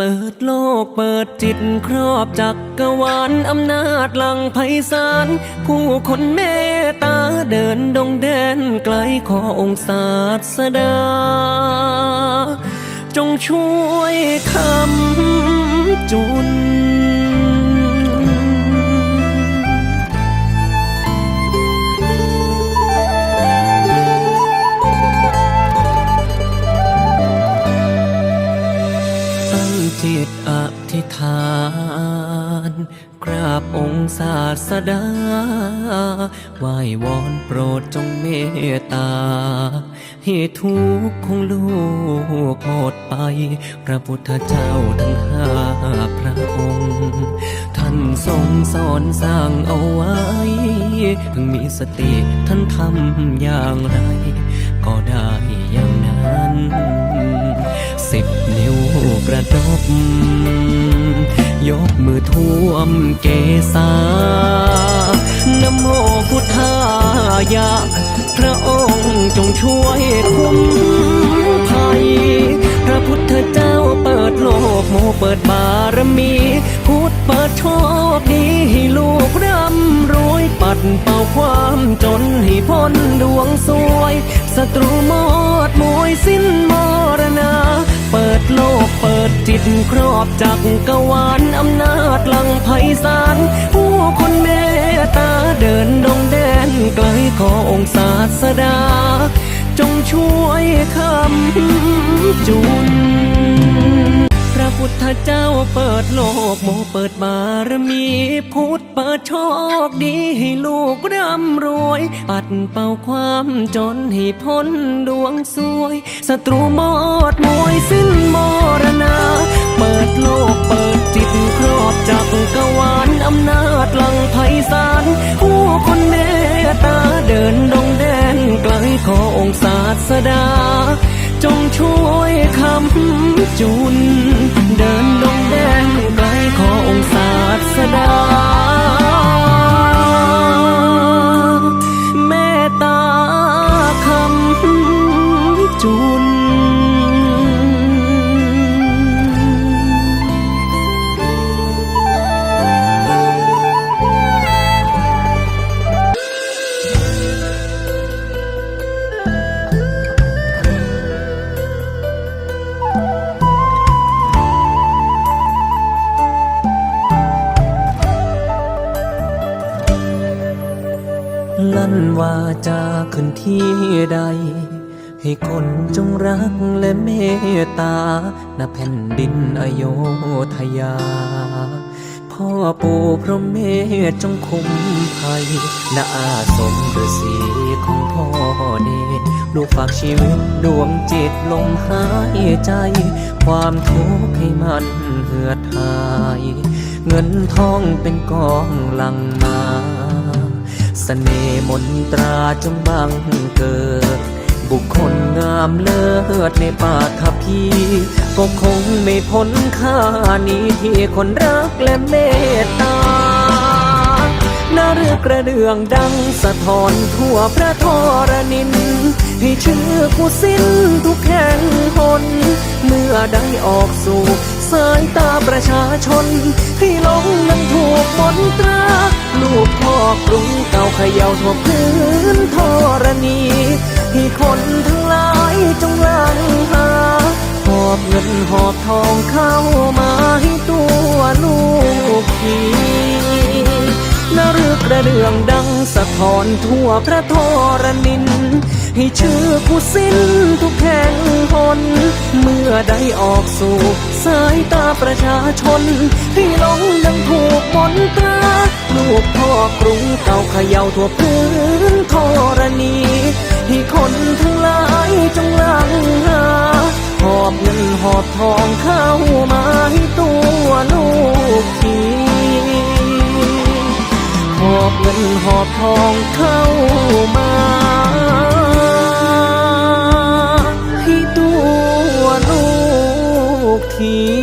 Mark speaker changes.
Speaker 1: เปิดโลกเปิดจิตครอบจักกรวาลอำนาจหลังไพศาลผู้คนเมตตาเดินดงแดนไกลขอองค์ศาสดา จงช่วยคำจุน จิตอธิษฐาน กราบองค์ศาสดาไหว้วอนโปรดจงเมตตา ให้ทุกข์ของลูกหมดไป พระพุทธเจ้าทั้งห้าพระองค์ ท่านทรงสอนสร้างเอาไว้เพิ่งมีสติท่านทำอย่างไร ก็ได้ บ ยกมือท่วมเกศานโมพุทธายะ พระองค์จงช่วยคุ้มภัย พระพุทธเจ้าเปิดโลกโมเปิดบารมี เปิดโชคดีให้ลูกร่ำรวยปัดเป่าความจนให้พ้นดวงสวยศัตรูหมดมวยสิ้นมรณา เปิดโลกเปิดจิตครอบจักกรวาลอำนาจหลังไพศาลผู้คนเมตตาเดินดงแดนไกลขอองศาสดา จงช่วยคำจุน ทธเจ้าเปิดโลกโมเปิดบารมีพุทธเปิดโชคดีให้ลูกร่ำรวย ปัดเป่าความจนให้พ้นดวงสวยศัตรูหมดมวยสิ้นมรณา เปิดโลกเปิดจิตครอบจักกรวาลอำนาจหลังไพศาลผู้คนเมตตาเดินดงแดนไกลขอองศาสดา จงช่วยคำจุน เดินดงแดงไกลขอองศาสดา ลั่นวาจะขึ้นที่ใด ให้คนจงรักและเมตตาณแผ่นดินอโยธยา พ่อปู่พระเมธจงคุ้มภัยณอาสมฤาษีของพ่อเนตรลูกฝากชีวิตดวงจิตลมหายใจ ความทุกข์ให้มันเหือดหาย เงินทองเป็นกองหลังมา เสน่ห์มนตราจงบังเกิด บุคคลงามเลิศในป่าทัพพีก็คงไม่พ้นค่านี้ที่คนรักและเมตตา นาเรือกระเดื่องดังสะท้อนทั่วพระทรนิน ให้ชื่อผู้สิ้นทุกแห่งหนเมื่อได้ออกสู่สายตาประชาชนให้หลงนั้นถูกมนตรา ลูกพ่อกรุงเก่าเขย่าทั่วพื้นธรณีให้คนทั้ รึกระเดื่องดังสะท้อนทั่วพระทรนิน ให้ชื่อผู้สิ้นทุกแห่งหนเมื่อได้ออกสู่สายตาประชาชน ให้หลงดังถูกมนตรา ลูกพ่อกรุงเก่าเขย่าทั่วพื้นธรณีให้คนทั้งหลายจงลังหา หอบเงินหอบทองเข้ามาให้ตัวลูก งินหอบทองเข้ามาให้ตัวลูกที